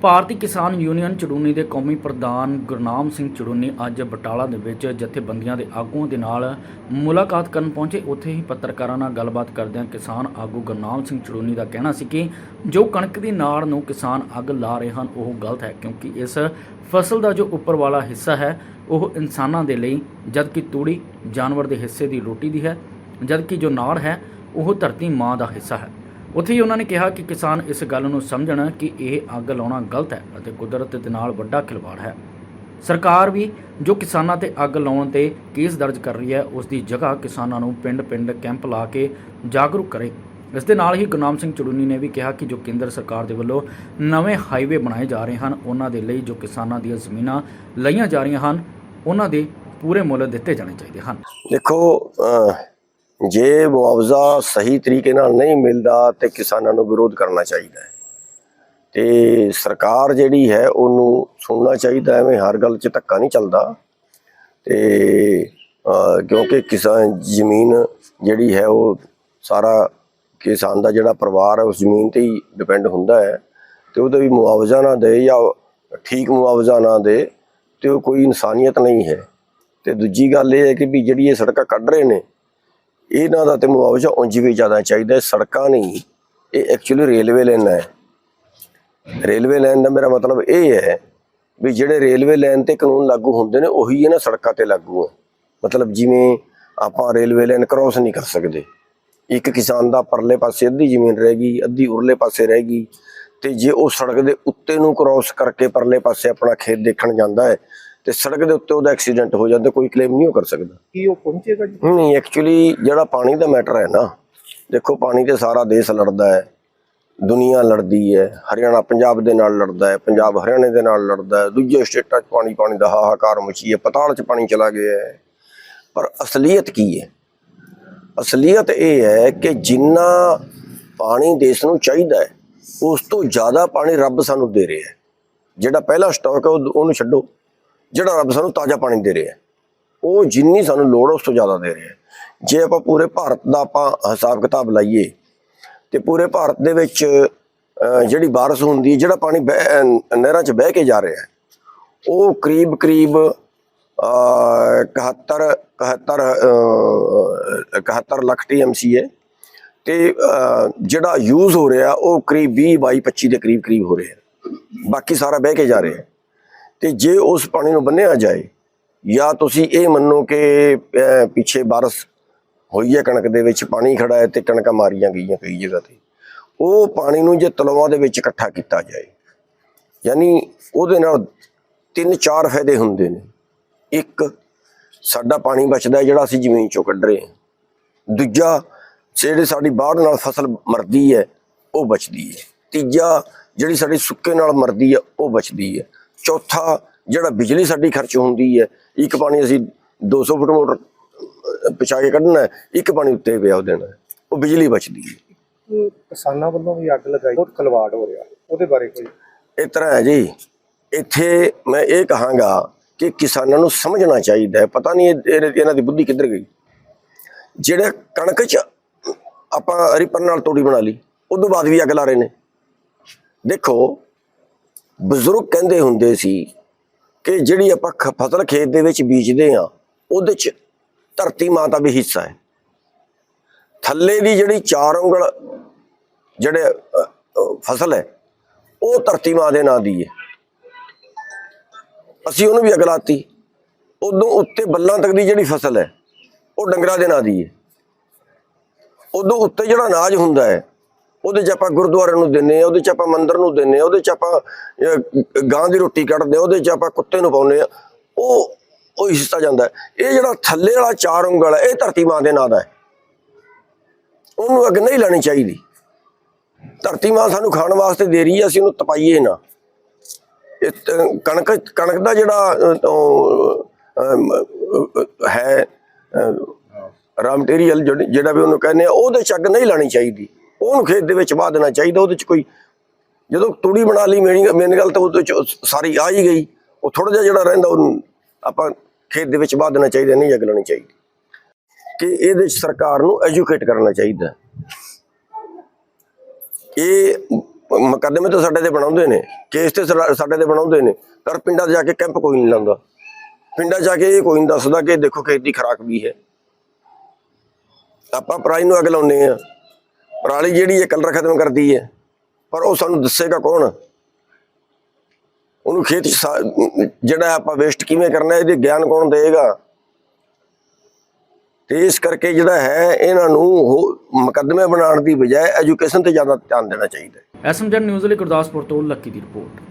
ਭਾਰਤੀ ਕਿਸਾਨ ਯੂਨੀਅਨ ਚੜੂਨੀ ਦੇ ਕੌਮੀ ਪ੍ਰਧਾਨ ਗੁਰਨਾਮ ਸਿੰਘ ਚੜੂਨੀ ਅੱਜ ਬਟਾਲਾ ਦੇ ਵਿੱਚ ਜਥੇਬੰਦੀਆਂ ਦੇ ਆਗੂਆਂ ਦੇ ਨਾਲ ਮੁਲਾਕਾਤ ਕਰਨ ਪਹੁੰਚੇ। ਉੱਥੇ ਹੀ ਪੱਤਰਕਾਰਾਂ ਨਾਲ ਗੱਲਬਾਤ ਕਰਦਿਆਂ ਕਿਸਾਨ ਆਗੂ ਗੁਰਨਾਮ ਸਿੰਘ ਚੜੂਨੀ ਦਾ ਕਹਿਣਾ ਸੀ ਕਿ ਜੋ ਕਣਕ ਦੀ ਨਾੜ ਨੂੰ ਕਿਸਾਨ ਅੱਗ ਲਾ ਰਹੇ ਹਨ, ਉਹ ਗਲਤ ਹੈ ਕਿਉਂਕਿ ਇਸ ਫਸਲ ਦਾ ਜੋ ਉੱਪਰ ਵਾਲਾ ਹਿੱਸਾ ਹੈ, ਉਹ ਇਨਸਾਨਾਂ ਦੇ ਲਈ, ਜਦਕਿ ਤੂੜੀ ਜਾਨਵਰ ਦੇ ਹਿੱਸੇ ਦੀ ਰੋਟੀ ਦੀ ਹੈ, ਜਦਕਿ ਜੋ ਨਾੜ ਹੈ, ਉਹ ਧਰਤੀ ਮਾਂ ਦਾ ਹਿੱਸਾ ਹੈ। ਉੱਥੇ ਹੀ ਉਹਨਾਂ ਨੇ ਕਿਹਾ ਕਿ ਕਿਸਾਨ ਇਸ ਗੱਲ ਨੂੰ ਸਮਝਣ ਕਿ ਇਹ ਅੱਗ ਲਾਉਣਾ ਗਲਤ ਹੈ ਅਤੇ ਕੁਦਰਤ ਦੇ ਨਾਲ ਵੱਡਾ ਖਿਲਵਾੜ ਹੈ। ਸਰਕਾਰ ਵੀ ਜੋ ਕਿਸਾਨਾਂ ਤੇ ਅੱਗ ਲਾਉਣ ਤੇ ਕੇਸ ਦਰਜ ਕਰ ਰਹੀ ਹੈ, ਉਸ ਦੀ ਜਗ੍ਹਾ ਕਿਸਾਨਾਂ ਨੂੰ ਪਿੰਡ-ਪਿੰਡ ਕੈਂਪ ਲਾ ਕੇ ਜਾਗਰੂਕ ਕਰੇ। ਇਸ ਦੇ ਨਾਲ ਹੀ ਗੁਰਨਾਮ ਸਿੰਘ ਚੜੂਨੀ ਨੇ ਵੀ ਕਿਹਾ ਕਿ ਜੋ ਕੇਂਦਰ ਸਰਕਾਰ ਦੇ ਵੱਲੋਂ ਨਵੇਂ ਹਾਈਵੇ ਬਣਾਏ ਜਾ ਰਹੇ ਹਨ, ਉਹਨਾਂ ਦੇ ਲਈ ਜੋ ਕਿਸਾਨਾਂ ਦੀਆਂ ਜ਼ਮੀਨਾਂ ਲਈਆਂ ਜਾ ਰਹੀਆਂ ਹਨ, ਉਹਨਾਂ ਦੇ ਪੂਰੇ ਮੁੱਲ ਦਿੱਤੇ ਜਾਣੇ ਚਾਹੀਦੇ ਹਨ। ਦੇਖੋ ਜੇ ਮੁਆਵਜ਼ਾ ਸਹੀ ਤਰੀਕੇ ਨਾਲ ਨਹੀਂ ਮਿਲਦਾ ਤੇ ਕਿਸਾਨਾਂ ਨੂੰ ਵਿਰੋਧ ਕਰਨਾ ਚਾਹੀਦਾ ਹੈ। ਤੇ ਸਰਕਾਰ ਜਿਹੜੀ ਹੈ, ਉਹਨੂੰ ਸੁਣਨਾ ਚਾਹੀਦਾ, ਐਵੇਂ ਹਰ ਗੱਲ 'ਚ ਧੱਕਾ ਨਹੀਂ ਚੱਲਦਾ। ਤੇ ਕਿਉਂਕਿ ਕਿਸਾਨ ਜ਼ਮੀਨ ਜਿਹੜੀ ਹੈ, ਉਹ ਸਾਰਾ ਕਿਸਾਨ ਦਾ ਜਿਹੜਾ ਪਰਿਵਾਰ ਹੈ, ਉਸ ਜ਼ਮੀਨ ਤੇ ਹੀ ਡਿਪੈਂਡ ਹੁੰਦਾ ਹੈ। ਤੇ ਉਹਦਾ ਵੀ ਮੁਆਵਜ਼ਾ ਨਾ ਦੇ ਜਾਂ ਠੀਕ ਮੁਆਵਜ਼ਾ ਨਾ ਦੇ, ਤੇ ਉਹ ਕੋਈ ਇਨਸਾਨੀਅਤ ਨਹੀਂ ਹੈ। ਤੇ ਦੂਜੀ ਗੱਲ ਇਹ ਹੈ ਕਿ ਵੀ ਜਿਹੜੀ ਇਹ ਸੜਕਾਂ ਕੱਢ ਰਹੇ ਨੇ ਇਹਨਾਂ ਦਾ ਤੇ ਮੁਆਵਜ਼ਾ ਉਂਝ ਵੀ ਜ਼ਿਆਦਾ ਚਾਹੀਦਾ ਸੜਕਾਂ ਨਹੀਂ। ਇਹ ਐਕਚੁਅਲੀ ਰੇਲਵੇ ਲਾਈਨ ਹੈ। ਰੇਲਵੇ ਲਾਈਨ ਦਾ ਮੇਰਾ ਮਤਲਬ ਇਹ ਹੈ ਵੀ ਜਿਹੜੇ ਰੇਲਵੇ ਲਾਈਨ ਤੇ ਕਾਨੂੰਨ ਲਾਗੂ ਹੁੰਦੇ ਨੇ, ਉਹੀ ਇਹਨਾਂ ਸੜਕਾਂ ਤੇ ਲਾਗੂ ਹੈ। ਮਤਲਬ ਜਿਵੇਂ ਆਪਾਂ ਰੇਲਵੇ ਲਾਈਨ ਕ੍ਰਾਸ ਨਹੀਂ ਕਰ ਸਕਦੇ। ਇੱਕ ਕਿਸਾਨ ਦਾ ਪਰਲੇ ਪਾਸੇ ਅੱਧੀ ਜ਼ਮੀਨ ਰਹਿ ਗਈ, ਅੱਧੀ ਉਰਲੇ ਪਾਸੇ ਰਹਿ ਗਈ, ਤੇ ਜੇ ਉਹ ਸੜਕ ਦੇ ਉੱਤੇ ਨੂੰ ਕ੍ਰਾਸ ਕਰਕੇ ਪਰਲੇ ਪਾਸੇ ਆਪਣਾ ਖੇਤ ਦੇਖਣ ਜਾਂਦਾ ਹੈ ਤੇ ਸੜਕ ਦੇ ਉੱਤੇ ਉਹਦਾ ਐਕਸੀਡੈਂਟ ਹੋ ਜਾਂਦਾ ਕੋਈ ਕਲੇਮ ਨਹੀਂ ਉਹ ਕਰ ਸਕਦਾ। ਕੀ ਉਹ ਪਹੁੰਚੇਗਾ ਜੀ? ਨਹੀਂ ਐਕਚੁਅਲੀ ਜਿਹੜਾ ਪਾਣੀ ਦਾ ਮੈਟਰ ਹੈ ਨਾ ਦੇਖੋ ਪਾਣੀ ਤੇ ਸਾਰਾ ਦੇਸ਼ ਲੜਦਾ ਹੈ ਦੁਨੀਆ ਲੜਦੀ ਹੈ ਹਰਿਆਣਾ ਪੰਜਾਬ ਦੇ ਨਾਲ ਲੜਦਾ ਹੈ ਪੰਜਾਬ ਹਰਿਆਣੇ ਦੇ ਨਾਲ ਲੜਦਾ ਹੈ ਦੂਜੇ ਸਟੇਟਾਂ 'ਚ ਪਾਣੀ ਪਾਣੀ ਦਾ ਹਾਹਾਕਾਰ ਮਚੀ ਹੈ ਪਤਾਲ 'ਚ ਪਾਣੀ ਚਲਾ ਗਿਆ ਹੈ। ਪਰ ਅਸਲੀਅਤ ਕੀ ਹੈ? ਅਸਲੀਅਤ ਇਹ ਹੈ ਕਿ ਜਿੰਨਾ ਪਾਣੀ ਦੇਸ਼ ਨੂੰ ਚਾਹੀਦਾ ਹੈ ਉਸ ਤੋਂ ਜ਼ਿਆਦਾ ਪਾਣੀ ਰੱਬ ਸਾਨੂੰ ਦੇ ਰਿਹਾ ਹੈ। ਜਿਹੜਾ ਪਹਿਲਾ ਸਟਾਕ ਹੈ ਉਹ- ਉਹਨੂੰ ਛੱਡੋ। ਜਿਹੜਾ ਰੱਬ ਸਾਨੂੰ ਤਾਜ਼ਾ ਪਾਣੀ ਦੇ ਰਿਹਾ ਉਹ ਜਿੰਨੀ ਸਾਨੂੰ ਲੋੜ ਉਸ ਤੋਂ ਜ਼ਿਆਦਾ ਦੇ ਰਿਹਾ ਜੇ ਆਪਾਂ ਪੂਰੇ ਭਾਰਤ ਦਾ ਆਪਾਂ ਹਿਸਾਬ ਕਿਤਾਬ ਲਾਈਏ ਤੇ ਪੂਰੇ ਭਾਰਤ ਦੇ ਵਿੱਚ ਜਿਹੜੀ ਬਾਰਿਸ਼ ਹੁੰਦੀ ਹੈ ਜਿਹੜਾ ਪਾਣੀ ਬਹਿ- ਨਹਿਰਾਂ 'ਚ ਬਹਿ ਕੇ ਜਾ ਰਿਹਾ ਹੈ ਉਹ ਕਰੀਬ ਕਰੀਬ 71 71 ਅਹ, 71 ਲੱਖ ਟੀਐਮਸੀ ਹੈ। ਤੇ ਜਿਹੜਾ ਯੂਜ਼ ਹੋ ਰਿਹਾ ਉਹ ਕਰੀਬ 20 22 25 ਦੇ ਕਰੀਬ ਕਰੀਬ ਹੋ ਰਿਹਾ ਬਾਕੀ ਸਾਰਾ ਬਹਿ ਕੇ ਜਾ ਰਿਹਾ ਤੇ ਜੇ ਉਸ ਪਾਣੀ ਨੂੰ ਬੰਨਿਆ ਜਾਏ, ਜਾਂ ਤੁਸੀਂ ਇਹ ਮੰਨੋ ਕਿ ਪਿੱਛੇ ਬਾਰਸ਼ ਹੋਈ ਹੈ ਕਣਕ ਦੇ ਵਿੱਚ, ਪਾਣੀ ਖੜਾ ਹੈ ਤੇ ਕਣਕਾਂ ਮਾਰੀਆਂ ਗਈਆਂ ਕਈ ਜਗ੍ਹਾ ਤੇ, ਉਹ ਪਾਣੀ ਨੂੰ ਜੇ ਤਲਾਵਾਂ ਦੇ ਵਿੱਚ ਇਕੱਠਾ ਕੀਤਾ ਜਾਏ, ਯਾਨੀ ਉਹਦੇ ਨਾਲ ਤਿੰਨ ਚਾਰ ਫਾਇਦੇ ਹੁੰਦੇ ਨੇ। ਇੱਕ, ਸਾਡਾ ਪਾਣੀ ਬਚਦਾ ਜਿਹੜਾ ਅਸੀਂ ਜ਼ਮੀਨ ਚੋਂ ਕੱਢ ਰਹੇ ਹਾਂ। ਦੂਜਾ, ਜਿਹੜੇ ਸਾਡੀ ਬਾੜ ਨਾਲ ਫਸਲ ਮਰਦੀ ਹੈ, ਉਹ ਬਚਦੀ ਹੈ। ਤੀਜਾ, ਜਿਹੜੀ ਸਾਡੀ ਸੁੱਕੇ ਨਾਲ ਮਰਦੀ ਹੈ, ਉਹ ਬਚਦੀ ਹੈ। ਚੌਥਾ ਜਿਹੜਾ ਬਿਜਲੀ ਸਾਡੀ ਖਰਚ ਹੁੰਦੀ ਹੈ ਇੱਕ ਪਾਣੀ ਅਸੀਂ 200 ਫੁੱਟ ਮੋਟਰ ਪਿਛਾ ਕੇ ਕੱਢਣਾ ਹੈ, ਇੱਕ ਪਾਣੀ ਉੱਤੇ ਪਿਆ ਦੇਣਾ। ਉਹ ਬਿਜਲੀ ਬਚਦੀ ਹੈ। ਕਿਸਾਨਾਂ ਵੱਲੋਂ ਵੀ ਅੱਗ ਲਗਾਈ ਬਹੁਤ ਖਲਵਾੜ ਹੋ ਰਿਹਾ ਉਹਦੇ ਬਾਰੇ ਕੋਈ? ਇਸ ਤਰ੍ਹਾਂ ਹੈ ਜੀ ਇੱਥੇ ਮੈਂ ਇਹ ਕਹਾਂਗਾ ਕਿ ਕਿਸਾਨਾਂ ਨੂੰ ਸਮਝਣਾ ਚਾਹੀਦਾ ਹੈ ਪਤਾ ਨਹੀਂ ਇਹ- ਇਹ- ਇਹਨਾਂ ਦੀ ਬੁੱਧੀ ਕਿੱਧਰ ਗਈ। ਜਿਹੜੇ ਕਣਕ ਚ ਆਪਾਂ ਰਿਪਰ ਨਾਲ ਤੋੜੀ ਬਣਾ ਲਈ ਉਦੋਂ ਬਾਅਦ ਵੀ ਅੱਗ ਲਾ ਰਹੇ ਨੇ। ਦੇਖੋ ਬਜ਼ੁਰਗ ਕਹਿੰਦੇ ਹੁੰਦੇ ਸੀ ਕਿ ਜਿਹੜੀ ਆਪਾਂ ਖ- ਫਸਲ ਖੇਤ ਦੇ ਵਿੱਚ ਬੀਜਦੇ ਆ ਉਹਦੇ ਚ ਧਰਤੀ ਮਾਂ ਦਾ ਵੀ ਹਿੱਸਾ ਹੈ। ਥੱਲੇ ਦੀ ਜਿਹੜੀ ਚਾਰ ਉਂਗਲ ਜਿਹੜੇ ਫਸਲ ਹੈ, ਉਹ ਧਰਤੀ ਮਾਂ ਦੇ ਨਾਂ ਦੀ ਹੈ। ਅਸੀਂ ਉਹਨੂੰ ਵੀ ਅਗਲਾਤੀ ਉਦੋਂ ਉੱਤੇ ਬੱਲਾਂ ਤੱਕ ਦੀ ਜਿਹੜੀ ਫਸਲ ਹੈ, ਉਹ ਡੰਗਰਾਂ ਦੇ ਨਾਂ ਦੀ ਹੈ। ਉਦੋਂ ਉੱਤੇ ਜਿਹੜਾ ਅਨਾਜ ਹੁੰਦਾ ਹੈ ਉਹਦੇ ਚ ਆਪਾਂ ਗੁਰਦੁਆਰੇ ਨੂੰ ਦਿੰਨੇ ਆ ਉਹਦੇ ਚ ਆਪਾਂ ਮੰਦਿਰ ਨੂੰ ਦਿੰਨੇ ਆ ਉਹਦੇ ਚ ਆਪਾਂ ਅਹ, ਗਾਂ ਦੀ ਰੋਟੀ ਕੱਢਦੇ ਆ ਉਹਦੇ ਚ ਆਪਾਂ ਕੁੱਤੇ ਨੂੰ ਪਾਉਂਦੇ ਆ। ਉਹ ਉਹ ਹਿੱਸਾ ਜਾਂਦਾ ਇਹ ਜਿਹੜਾ ਥੱਲੇ ਵਾਲਾ ਚਾਰ ਉਂਗਲ ਹੈ ਇਹ ਧਰਤੀ ਮਾਂ ਦੇ ਨਾਂ ਦਾ ਹੈ। ਉਹਨੂੰ ਅੱਗ ਨਹੀਂ ਲਾਣੀ ਚਾਹੀਦੀ। ਧਰਤੀ ਮਾਂ ਸਾਨੂੰ ਖਾਣ ਵਾਸਤੇ ਦੇ ਰਹੀ ਹੈ ਅਸੀਂ ਉਹਨੂੰ ਤਪਾਈਏ ਨਾ। ਇਹ ਕਣਕ ਕਣਕ ਦਾ ਜਿਹੜਾ ਹੈ ਰਾਮ ਮਟੀਰੀਅਲ ਜਿਹੜਾ ਵੀ ਉਹਨੂੰ ਕਹਿੰਦੇ ਆ ਉਹਦੇ ਚ ਅੱਗ ਨਹੀਂ ਲਾਣੀ ਚਾਹੀਦੀ। ਉਹਨੂੰ ਖੇਤ ਦੇ ਵਿੱਚ ਵਾਹ ਦੇਣਾ ਚਾਹੀਦਾ, ਉਹਦੇ ਚ ਕੋਈ ਜਦੋਂ ਤੂੜੀ ਬਣਾ ਲਈ ਮੇਰੀ, ਮੇਨ ਗੱਲ ਤਾਂ ਉਹਦੇ ਚ ਸਾਰੀ ਆ ਹੀ ਗਈ। ਉਹ ਥੋੜਾ ਜਿਹਾ ਜਿਹੜਾ ਰਹਿੰਦਾ, ਉਹਨੂੰ ਆਪਾਂ ਖੇਤ ਦੇ ਵਿੱਚ ਵਾਹ ਦੇਣਾ ਚਾਹੀਦਾ, ਨਹੀਂ ਅੱਗ ਲਾਣੀ ਚਾਹੀਦੀ। ਕਿ ਇਹਦੇ 'ਚ ਸਰਕਾਰ ਨੂੰ ਐਜੂਕੇਟ ਕਰਨਾ ਚਾਹੀਦਾ। ਇਹ ਮੁਕੱਦਮੇ ਤਾਂ ਸਾਡੇ ਤੇ ਬਣਾਉਂਦੇ ਨੇ, ਕੇਸ ਤੇ ਸਾਡੇ ਤੇ ਬਣਾਉਂਦੇ ਨੇ, ਪਰ ਪਿੰਡਾਂ 'ਚ ਜਾ ਕੇ ਕੈਂਪ ਕੋਈ ਨਹੀਂ ਲਾਉਂਦਾ। ਪਿੰਡਾਂ 'ਚ ਜਾ ਕੇ ਇਹ ਕੋਈ ਨਹੀਂ ਦੱਸਦਾ ਕਿ ਦੇਖੋ ਖੇਤ ਦੀ ਖਰਾਕ ਵੀ ਹੈ। ਆਪਾਂ ਪਰਾਲੀ ਨੂੰ ਅੱਗ ਲਾਉਂਦੇ ਆ ਪਰਾਲੀ ਜਿਹੜੀ ਹੈ ਕਲਰ ਖਤਮ ਕਰਦੀ ਹੈ, ਪਰ ਉਹ ਸਾਨੂੰ ਦੱਸੇਗਾ ਕੌਣ? ਉਹਨੂੰ ਖੇਤ ਜਿਹੜਾ ਆਪਾਂ ਵੇਸਟ ਕਿਵੇਂ ਕਰਨਾ ਇਹਦੇ ਗਿਆਨ ਕੌਣ ਦੇਗਾ ਤੇ ਇਸ ਕਰਕੇ ਜਿਹੜਾ ਹੈ, ਇਹਨਾਂ ਨੂੰ ਹੋ- ਮੁਕੱਦਮੇ ਬਣਾਉਣ ਦੀ ਬਜਾਏ ਐਜੂਕੇਸ਼ਨ ਤੇ ਜ਼ਿਆਦਾ ਧਿਆਨ ਦੇਣਾ ਚਾਹੀਦਾ ਹੈ। ਐਸਐਮਜਨ ਨਿਊਜ਼ ਲਈ ਗੁਰਦਾਸਪੁਰ ਤੋਂ ਲੱਕੀ ਦੀ ਰਿਪੋਰਟ।